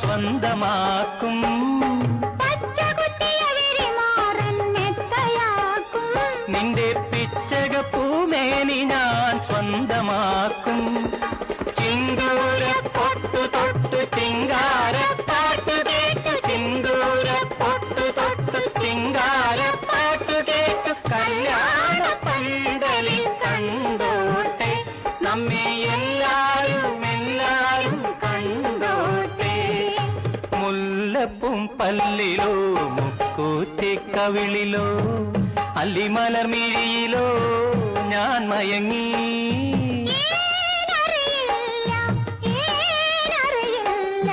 സ്വന്തമാക്കും. നിന്റെ പിച്ചക പൂമേനി ഞാൻ സ്വന്തമാക്കും. ചിങ്കൂര പൊട്ടു തൊട്ടു ചിങ്കാര പാട്ടു കേട്ടു ചിങ്കൂര പൊട്ടു തൊട്ടു ചിങ്കാര പാട്ടു കേട്ടു കല്യാണ പന്തലിൽ കണ്ടോട്ടെ. നമ്മെ എല്ലാരും പലപ്പും പല്ലിലോ മുക്കൂറ്റി കവിളിലോ അല്ലിമലർമിഴിയിലോ ഞാൻ മയങ്ങി. ഏനറിയില്ല